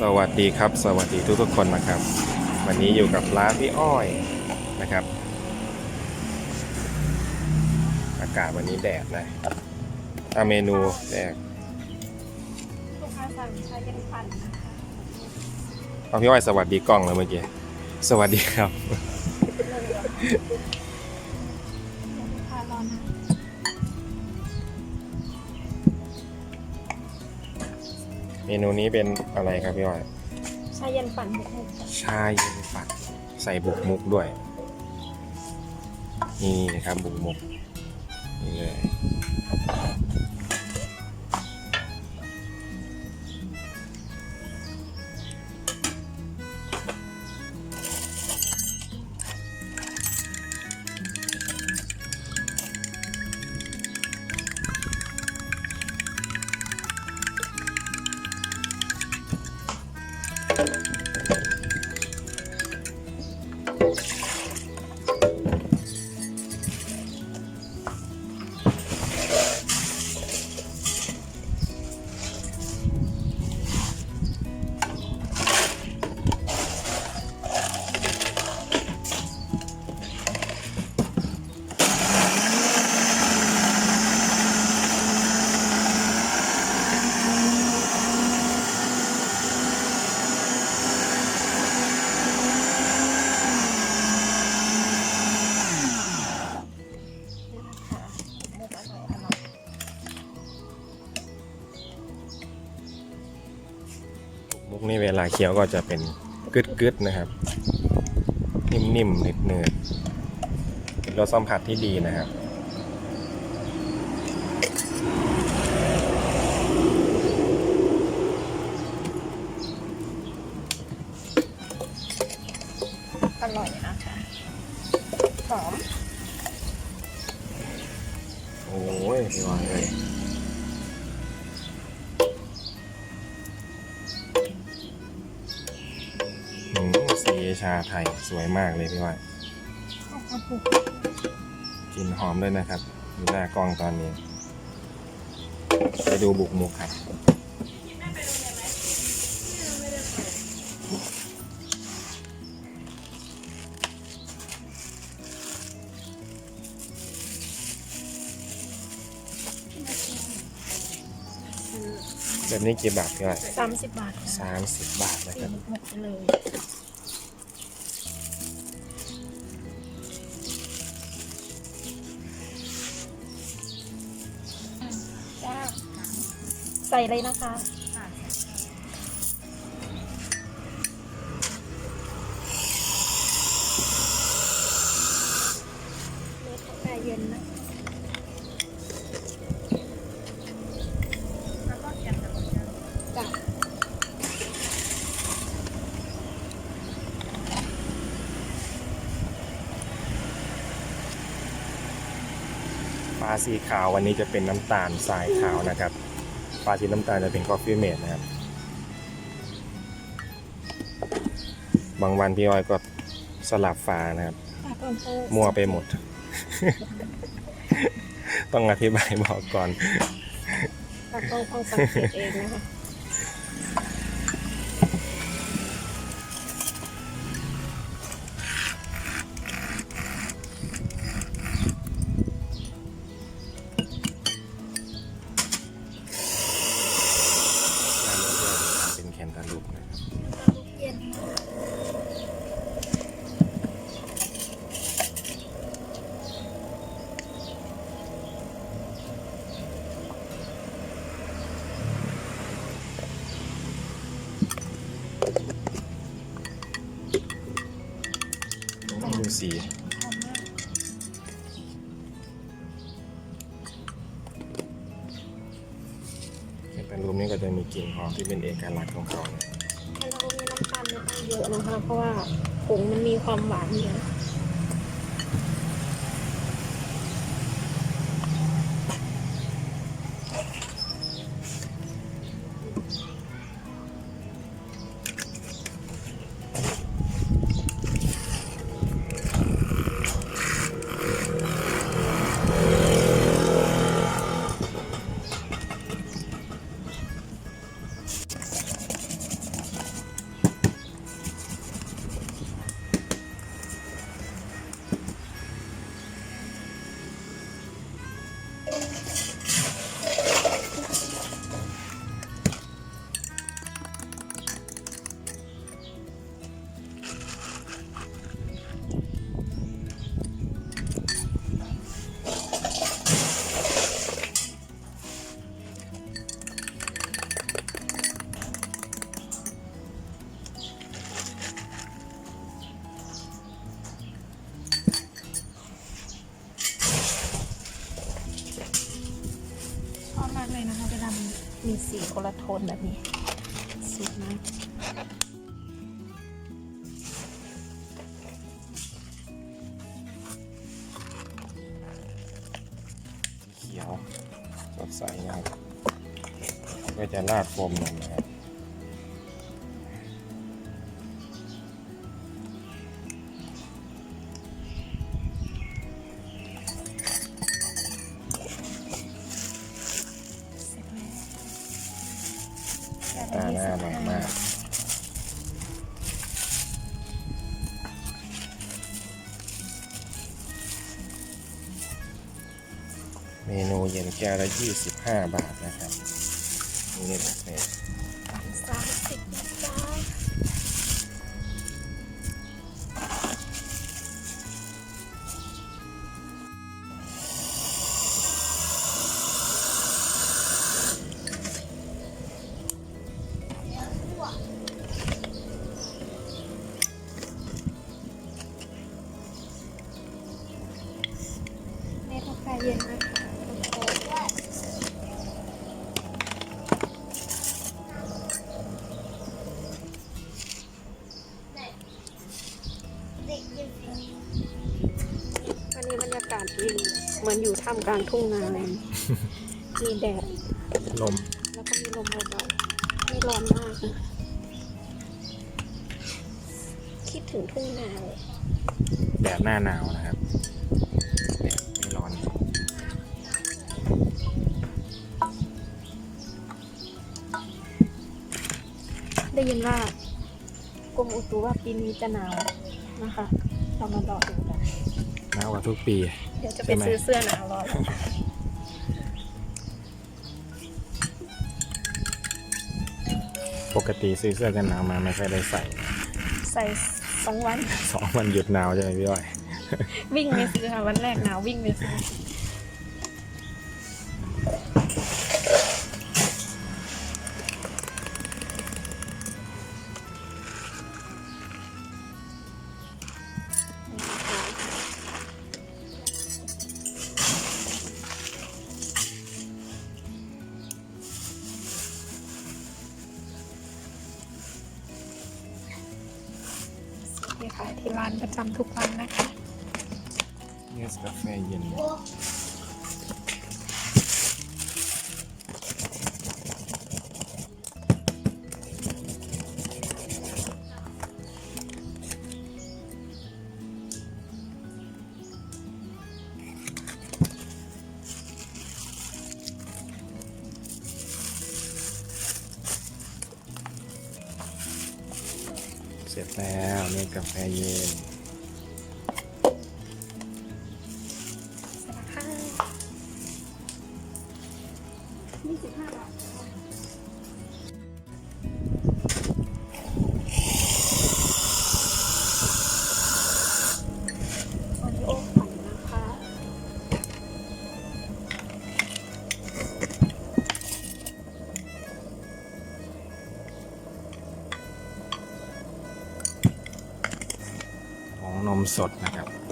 สวัสดีครับ สวัสดีทุกทุกๆคนนะครับ วันนี้อยู่กับร้านพี่อ้อยนะครับ อากาศวันนี้แดดนะอาเมนูแรกลูกค้าสั่งชาเย็นปั่นนะคะเอาพี่อ้อยสวัสดีกล้องแล้วเมื่อกี้สวัสดีครับ เมนูนี้เป็นอะไรครับพี่อ้อยชาเย็นปั่นหกหกชาเย็นปัดใส่บุกมุกด้วย นี่นะครับบุกมุกนี่เลยาเคี้ยวก็จะเป็นกึดกึดๆนะครับ นิ่มๆเนืดๆเป็นรสสัมผัสที่ดีนะครับอร่อยนะคะหอม โอ้ยพี่วางเลยาไทยสวยมากเลยพี่วายข้าวกระปุกกลินหอมด้วยนะครับอยู่หน้ากล้องตอนนี้ ไปดูบุกมุกครับแบบนี้กี่บาทพี่วายสามสิบบาทค่ะสามสิบบาทนะคสี่รับหกไปเลย ส่เลยนะคะเนื้อกาแฟเย็นนะจ้ะปลาสีขาววันนี้จะเป็นน้ำตาลทรายขาวนะครับ ปลาสีน้ำตาลจะเป็น c อฟฟี่เมดนะครับ บางวันพี่อ้อยก็สลับฟ้านะครับตากล้องเขามั่วไปหมด ต้องอธิบายบอกก่อน ตากล้องเขาสังเกตเองนะคะ ต้องดูสีเป็นตาลูปนี่ก็จะมีกลิ่นหอมที่เป็นเอกลักษณ์ของเขาเรามีน้ำตาลไม่ต้องเยอะนะคะเพราะว่าผงมันมีความหวานเยอะ โทนแบบนี้สวยมากเขียวสดใสนะครับก็จะลาดโฟมลงนะ ตาหน้าลงมากเมนูเย็นแก้วละ25 บาทนะครับ นี่แหละเนี่ย ท่ามกลางทุ่งนาเลยมีแดด ลม แล้วก็มีลมเบาๆไม่ร้อนมากนะคิดถึงทุ่งนาเลยแดดหน้าหนาวนะครับแดดไม่ร้อน ได้ยินว่ากรมอุตุว่าปีนี้จะหนาวนะคะเรามารอดูกันหนาวกว่าทุกปีเดี๋ยวจะไปใช่ไหมซื้อเสื้อหนาวรอแล้วปกติซื้อเสื้อกันหนาวมาไม่ค่อยได้ใส่ ใส่สองวันสองวันหยุดหนาวใช่ไหมพี่อ้อย วิ่งไปซื้อค่ะวันแรกหนาววิ่งไปซื้อ ขายที่ร้านประจำทุกวันนะคะเนสกาแฟเย็น แล้วเนกาแฟเย็น มสดนะครับ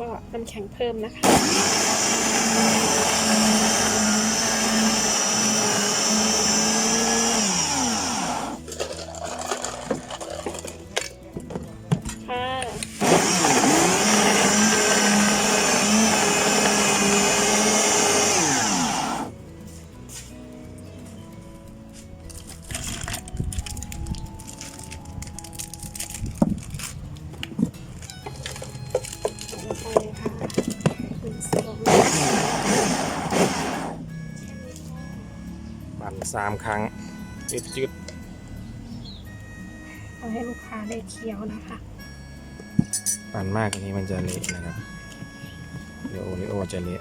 ก็น้ำแข็งเพิ่มนะคะค่ะ สามครั้งจืดจืดได้เคี้ยวนะคะ ปั่นมากอันนี้มันจะเละนะครับเดี๋ยวโอริโอจะเละ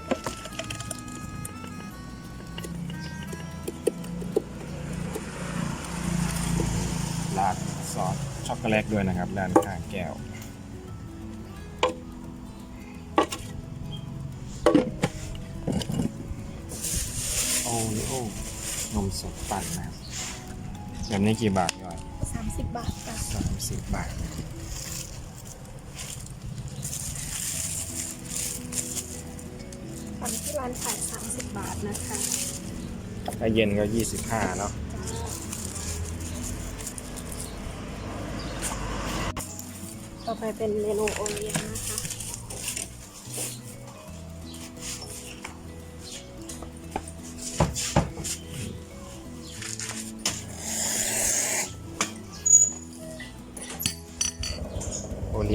ราดซอสช็อกโกแลตด้วยนะครับด้านข้างแก้ว มสดปั่นนะครับแบบนี้กี่บาทย่อย30บาทค่ะสามสิบบาทตอนที่ร้านขาย30บาทนะคะถ้าเย็นก็ยี่สิบห้าเนาะต่อไปเป็นเมนูโอเลี้ยงนะคะ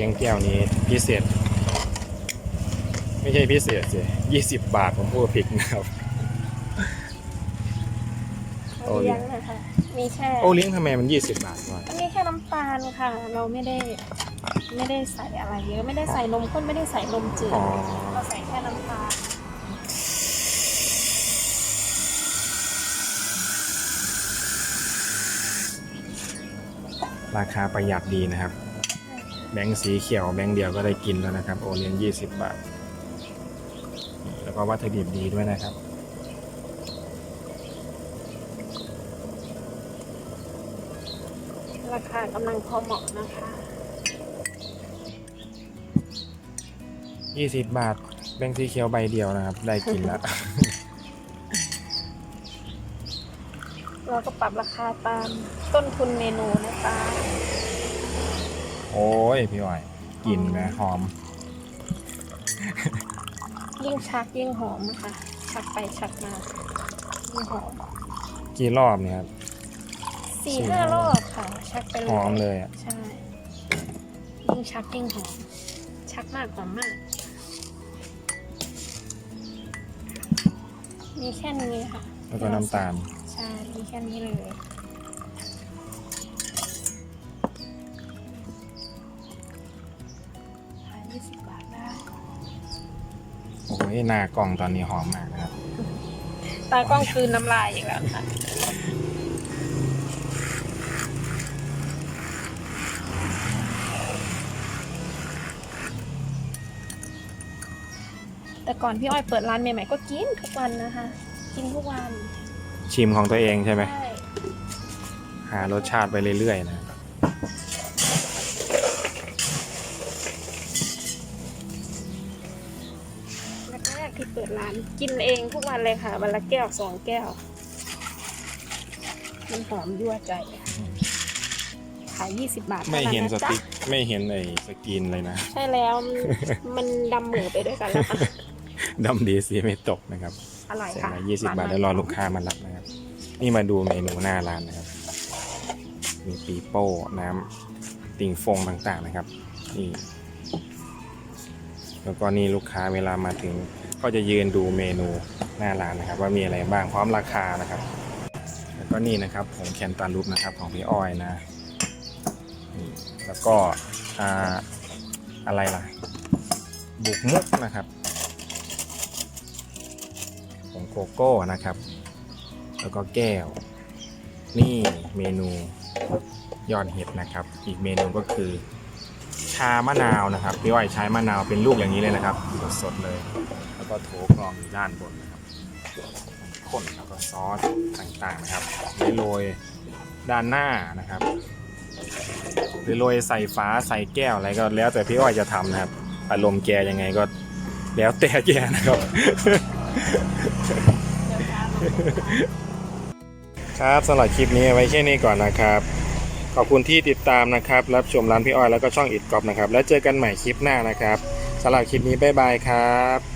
ลี้ยงแก้วนี้พิเศษ ไม่ใช่พิเศษสิยี่สิบบาทผมพูดผิดนะครับ โอเลี้ยงนะคะมีแค่โอเลี้ยงทำไมมันยี่สิบบาทวะอันนี้แค่น้ำตาลค่ะ เราไม่ได้ไม่ได้ใส่อะไรเยอะไม่ได้ใส่นมข้นไม่ได้ใส่นมจืดอ๋อเราใส่แค่น้ำตาลราคาประหยัดดีนะครับ แบงค์สีเขียวแบงค์เดียวก็ได้กินแล้วนะครับ โอเลี้ยงยี่สิบบาท แล้วก็วัตถุดิบดีด้วยนะครับราคากำลังพอเหมาะนะคะยี่สิบบาท แบงค์สีเขียวใบเดียวนะครับ ได้กินแล้ว เราก็ปรับราคาตามต้นทุนเมนูนะคะ โอ้ย พี่อ้อยกลิ่นนะหอม ยิ่งชักยิ่งหอมนะคะ ชักไปชักมายิ่งหอมกี่รอบเนี่ยครับ สี่สี่ห้าห้ารรออบบค่ะ ชักไปเลยหอมเลยอะใช่ ยิ่งชักยิ่งหอม ชักมากหอมมาก มีแค่นี้ค่ะ แล้วก็น้ำตาล ใช่ มีแค่นี้เลย โอ้ยหน้ากล่องตอนนี้หอมมากนะครับ ตากล้องคืนน้ำลายอีกแล้วค่ะแต่ก่อนพี่อ้อยเปิดร้านใหม่ๆก็กินทุกวันนะคะ กินทุกวัน ชิมของตัวเองใช่ไหม ใช่ หารสชาติไปเรื่อยๆนะ กินเองทุกวันเลยค่ะ วันละแก้วสองแก้ว มันหอมยั่วใจ ขายยี่สิบบาทไม่เห็นสท่าะติ๊กจ๊ะไม่เห็นไอ้สกรีนเลยนะใช่แล้วมันมันดำเหมือไปด้วยกันแล้วค่ะดำดีสีไม่ตกนะครับอร่อยเสร็จค่ะละยี่สิบบาทหนๆแล้วรอลูกค้ามารับนะครับ นี่มาดูเมนูหน้าร้านนะครับ มีปีโป้น้ำติ่งฟงต่างๆนะครับ นี่ แล้วก็นี่ลูกค้าเวลามาถึง ก็จะยืนดูเมนูหน้าร้านนะครับ ว่ามีอะไรบ้างพร้อมราคานะครับ แล้วก็นี่นะครับผงแคนตาลูปนะครับของพี่อ้อยนะแล้วก็อ่าอะไรล่ะ บุกมุกนะครับผงโกโก้นะครับ แล้วก็แก้ว นี่เมนูยอดเห็ดนะครับ อีกเมนูก็คือชามะนาวนะครับพี่อ้อยใช้มะนาวเป็นลูกอย่างนี้เลยนะครับสดๆเลย แล้วก็โถกรองอยู่ด้านบนนะครับข้นแล้วก็ซอสต่างๆนะครับได้โรยด้านหน้านะครับหรือโรยใส่ฟ้าใส่แก้วอะไรก็แล้วแต่พี่อ้อยจะทำนะครับ อารมณ์แกยังไงก็แล้วแต่แกนะครับ ครับสำหรับคลิปนี้ไว้แค่นี้ก่อนนะครับ ขอบคุณที่ติดตามนะครับ รับชมร้านพี่อ้อยแล้วก็ช่องอิดกอบนะครับ แล้วเจอกันใหม่คลิปหน้านะครับสำหรับคลิปนี้บ๊ายบายครับ